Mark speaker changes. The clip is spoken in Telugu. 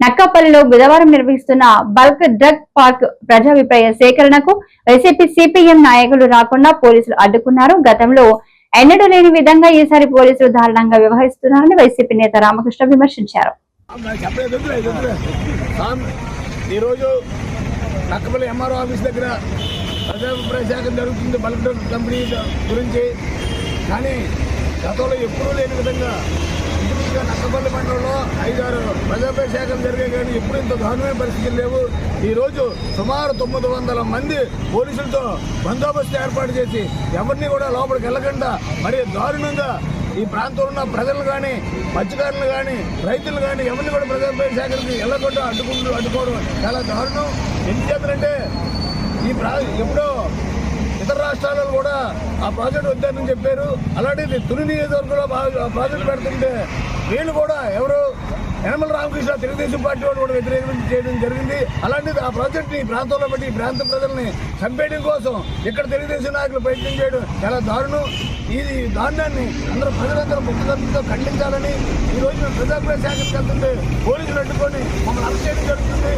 Speaker 1: నక్కపల్లిలో బుధవారం నిర్వహిస్తున్న బల్క్ డ్రగ్ పార్క్ ప్రజాభిప్రాయ సేకరణకు వైసీపీ సిపిఎం నాయకులు రాకుండా పోలీసులు అడ్డుకున్నారు. గతంలో ఎన్నడూ లేని విధంగా ఈసారి పోలీసులు దారుణంగా వ్యవహరిస్తున్నారని వైసీపీ నేత రామకృష్ణ విమర్శించారు.
Speaker 2: ఈరోజు నక్కపల్లి ఎంఆర్ఓ ఆఫీస్ దగ్గర ప్రజాభిప్రాయ సేకరణ జరుగుతుంది బల్క్ డ్రగ్ కంపెనీ గురించి. కానీ గతంలో ఎప్పుడూ లేని విధంగా నక్కపల్లి మండలంలో ఐదారు ప్రజాభిప్రాయ శాఖలు జరిగాయి కానీ ఎప్పుడు ఇంత దారుణమైన పరిస్థితులు లేవు. ఈరోజు సుమారు తొమ్మిది వందల మంది పోలీసులతో బందోబస్తు ఏర్పాటు చేసి ఎవరిని కూడా లోపలికి వెళ్ళకుండా మరి దారుణంగా ఈ ప్రాంతంలో ఉన్న ప్రజలు కానీ మత్స్యకారులు కానీ రైతులు కానీ ఎవరిని కూడా ప్రజలపై సేకరించి వెళ్ళకుండా అడ్డుకుంటూ అడ్డుకోవడం చాలా దారుణం. ఎందుకు చేతనంటే ఈ ప్రా ఎప్పుడో ఇతర రాష్ట్రాలలో కూడా ఆ ప్రాజెక్ట్ వద్దని చెప్పారు. అలాంటిది తుని నియోజకవర్గంలో బా- ప్రాజెక్ట్ పెడుతుంటే వీళ్ళు కూడా ఎవరు యనమల రామకృష్ణ తెలుగుదేశం పార్టీ వాళ్ళు కూడా వ్యతిరేకం చేయడం జరిగింది. అలాంటిది ఆ ప్రాజెక్ట్ ఈ ప్రాంతంలో బట్టి ఈ ప్రాంత ప్రజల్ని చంపేయడం కోసం ఇక్కడ తెలుగుదేశం నాయకులు ప్రయత్నం చేయడం చాలా దారుణం. ఇది దారుణాన్ని అందరూ ప్రజలందరూ ముఖ్యమంత్రితో ఖండించాలని ఈ రోజు మేము ప్రజాప్రయ శాఖకి వెళ్తుంటే పోలీసులు అడ్డుకొని మమ్మల్ని అరెస్ట్ చేయడం జరుగుతుంది.